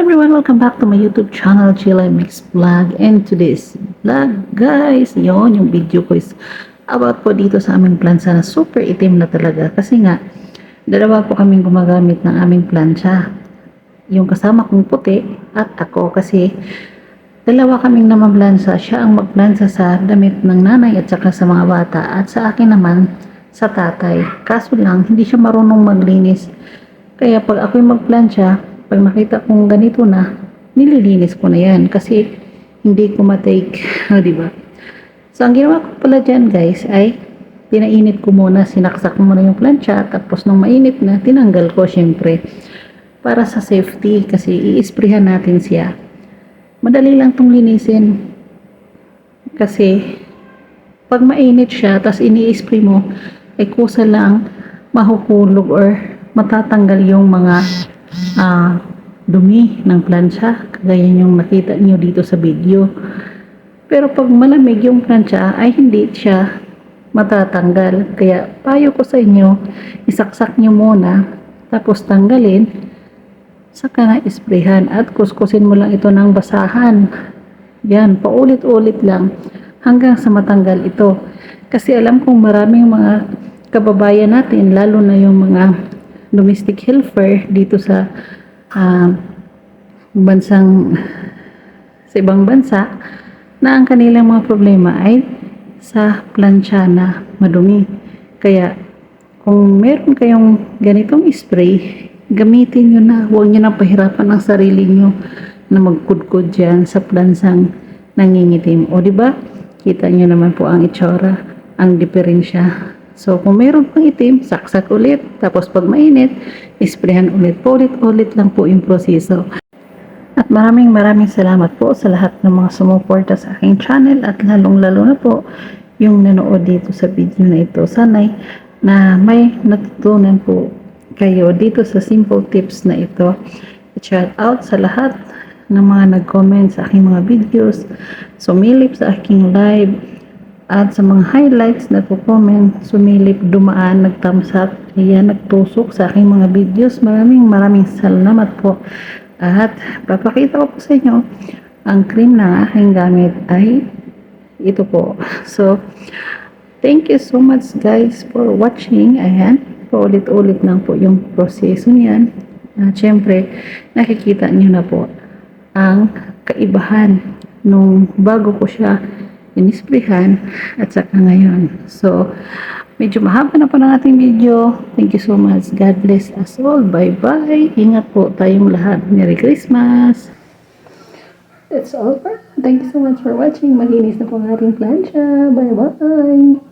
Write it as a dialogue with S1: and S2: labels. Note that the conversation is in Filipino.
S1: everyone, welcome back to my YouTube channel, Chila Mix Vlog. And today's vlog, guys, yon yung video ko is about po dito sa aming plansa na super itim na talaga. Kasi nga, dalawa po kaming gumagamit ng aming plancha. Yung kasama kong puti at ako kasi dalawa kaming namablansa. Siya ang magplansa sa damit ng nanay at saka sa mga bata. At sa akin naman, sa tatay. Kaso lang, hindi siya marunong maglinis. Kaya pag ako'y magplansya, pag nakita kong ganito na, nililinis ko na yan kasi hindi ko matake, di ba? So, ang ginawa ko pala dyan, guys, ay pinainit ko muna, sinaksak ko muna yung plancha, tapos nung mainit na, tinanggal ko, syempre, para sa safety, kasi i-sprayhan natin siya. Madali lang tong linisin. Kasi, pag mainit siya, tapos ini-spray mo, ay kusa lang mahuhulog or matatanggal yung mga ah, dumi ng plancha. Kagaya yung nakita niyo dito sa video. Pero pag malamig yung plancha ay hindi siya matatanggal. Kaya payo ko sa inyo, isaksak nyo muna, tapos tanggalin, saka na isprayhan at kuskusin mo lang ito ng basahan. Yan, paulit-ulit lang hanggang sa matanggal ito. Kasi alam kong maraming mga kababayan natin, lalo na yung mga domestic helper dito sa ah, bansang sa ibang bansa na ang kanilang mga problema ay sa plancha na madumi. Kaya kung meron kayong ganitong spray, gamitin nyo na. Huwag nyo na pahirapan ang sarili nyo na magkudkod dyan sa plansang nangingitim. O ba? Kita nyo naman po ang itsura, ang diferensya. So, kung meron pang itim, saksak ulit. Tapos pag mainit, isprayan ulit. Paulit-ulit lang po yung proseso. At maraming maraming salamat po sa lahat ng mga sumuporta sa aking channel at lalong-lalo na po yung nanood dito sa video na ito. Sanay na may natutunan po kayo dito sa simple tips na ito. Shout out sa lahat ng mga nag-comment sa aking mga videos, sumilip sa aking live, at sa mga highlights na po comment, sumilip, dumaan, nag-thumbs up, ayan, nagtusok sa aking mga videos. Maraming maraming salamat po. At papakita ko po sa inyo, ang cream na aking gamit ay ito po. So, thank you so much guys for watching. Ayan, paulit-ulit lang po yung proseso niyan. At syempre, nakikita niyo na po ang kaibahan nung bago ko siya inisprihan at saka ngayon. So, medyo mahaba na po ng ating video. Thank you so much. God bless us all. Bye-bye. Ingat po tayong lahat. Merry Christmas! That's all for Thank you so much for watching. Malinis na po ang ating plancha. Bye-bye!